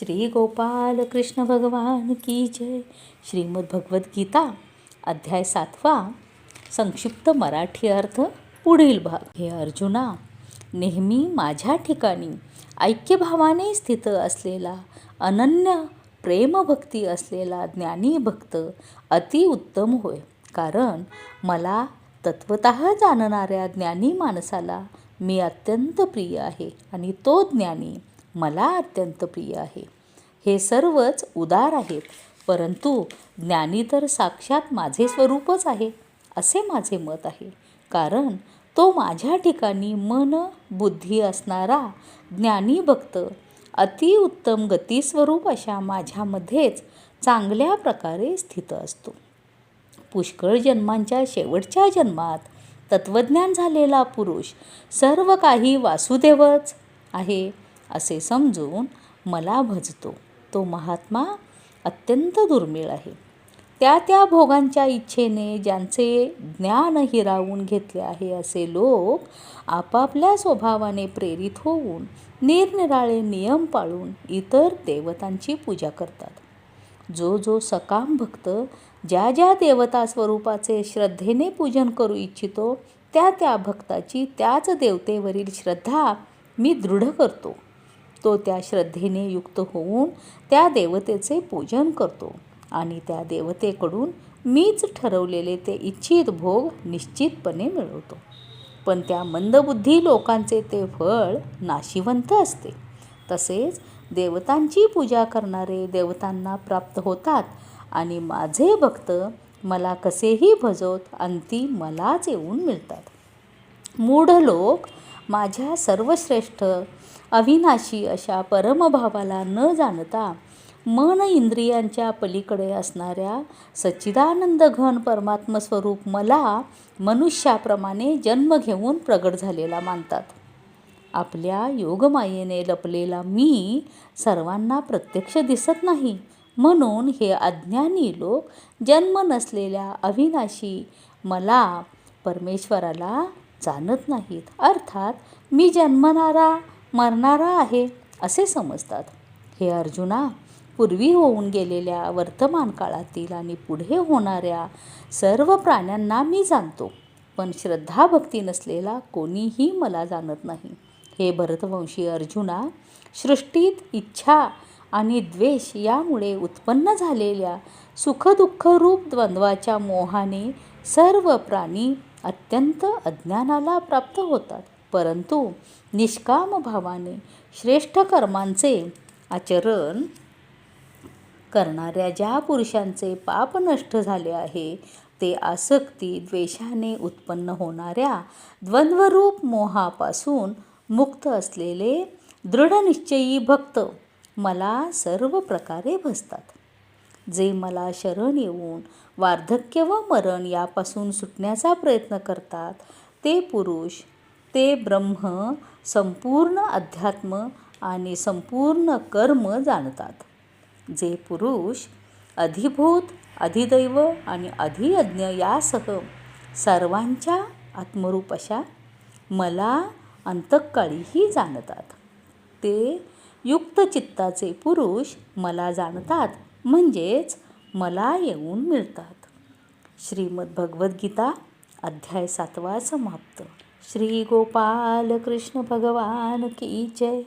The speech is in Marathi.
श्री गोपाल कृष्ण भगवान की जय. श्रीमद भगवद्गीता अध्याय सातवा. संक्षिप्त मराठी अर्थ पुढील भाग. हे अर्जुना नेहमी माझ्या ठिकाणी ऐक्यभावाने स्थित असलेला अनन्य प्रेमभक्ती असलेला ज्ञानी भक्त अतिउत्तम होय. कारण मला तत्वत जाणणाऱ्या ज्ञानी माणसाला मी अत्यंत प्रिय आहे आणि तो ज्ञानी मला अत्यंत प्रिय आहे. हे सर्वच उदार आहेत परंतु ज्ञानी तर साक्षात माझे स्वरूपच आहे असे माझे मत आहे. कारण तो माझ्या ठिकाणी मन बुद्धी असणारा ज्ञानी भक्त अतिउत्तम गतीस्वरूप अशा माझ्यामध्येच चांगल्या प्रकारे स्थित असतो. पुष्कळ जन्मांच्या शेवटच्या जन्मात तत्त्वज्ञान झालेला पुरुष सर्व काही वासुदेवच आहे. असे समजून मला भजतो. तो महात्मा अत्यंत दुर्मिळ आहे. त्या त्या भोगांच्या इच्छेने ज्यांचे ज्ञान हिरावून घेतले आहे असे लोक आपापल्या स्वभावाने प्रेरित होऊन निरनिराळे नियम पाळून इतर देवतांची पूजा करतात. जो जो सकाम भक्त ज्या ज्या देवता स्वरूपाचे श्रद्धेने पूजन करू इच्छितो त्या त्या भक्ताची त्याच देवतेवरील श्रद्धा मी दृढ करतो. तो त्या श्रद्धेने युक्त होऊन त्या देवतेचे पूजन करतो. आणि त्या देवतेकडून मीच ठरवलेले ते इच्छित भोग निश्चितपणे मिळवतो. पण त्या मंदबुद्धी लोकांचे ते फळ नाशिवंत असते. तसेच देवतांची पूजा करणारे देवतांना प्राप्त होतात. आणि माझे भक्त मला कसेही भजवत अंती मलाच येऊन मिळतात. मूढ लोक माझ्या सर्वश्रेष्ठ अविनाशी अशा परमभावाला न जाणता मन इंद्रियांच्या पलीकडे असणाऱ्या सच्चिदानंद घन परमात्मस्वरूप मला मनुष्याप्रमाणे जन्म घेऊन प्रगट झालेला मानतात. आपल्या योगमायेने लपलेला मी सर्वांना प्रत्यक्ष दिसत नाही. म्हणून हे अज्ञानी लोक जन्म नसलेल्या अविनाशी मला परमेश्वराला जाणत नाहीत. अर्थात मी जन्मणारा मरणारा आहे असे समजतात. हे अर्जुना पूर्वी होऊन गेलेल्या वर्तमान काळातील आणि पुढे होणाऱ्या सर्व प्राण्यांना मी जाणतो पण श्रद्धाभक्ती नसलेला कोणीही मला जाणत नाही. हे भरतवंशी अर्जुना सृष्टीत इच्छा आणि द्वेष यामुळे उत्पन्न झालेल्या सुखदुःखरूप द्वंद्वाच्या मोहाने सर्व प्राणी अत्यंत अज्ञानाला प्राप्त होतात. परंतु निष्काम भावाने श्रेष्ठ कर्मांचे आचरण करणाऱ्या ज्या पुरुषांचे पाप नष्ट झाले आहे ते आसक्ती द्वेषाने उत्पन्न होणाऱ्या द्वंद्वरूप मोहापासून मुक्त असलेले दृढनिश्चयी भक्त मला सर्व प्रकारे भसतात जे मला शरण येऊन वार्धक्य व मरण यापासून सुटण्याचा प्रयत्न करतात ते पुरुष ते ब्रह्म संपूर्ण अध्यात्म आणि संपूर्ण कर्म जाणतात. जे पुरुष अधिभूत अधिदैव आणि अधियज्ञ यासह सर्वांच्या आत्मरूप अशा मला अंतकाळीही जाणतात. ते युक्तचित्ताचे पुरुष मला जाणतात. म्हणजेच मला येऊन मिळतात. श्रीमद भगवद्गीता अध्याय सातवा समाप्त. श्री गोपाल कृष्ण भगवान की जय.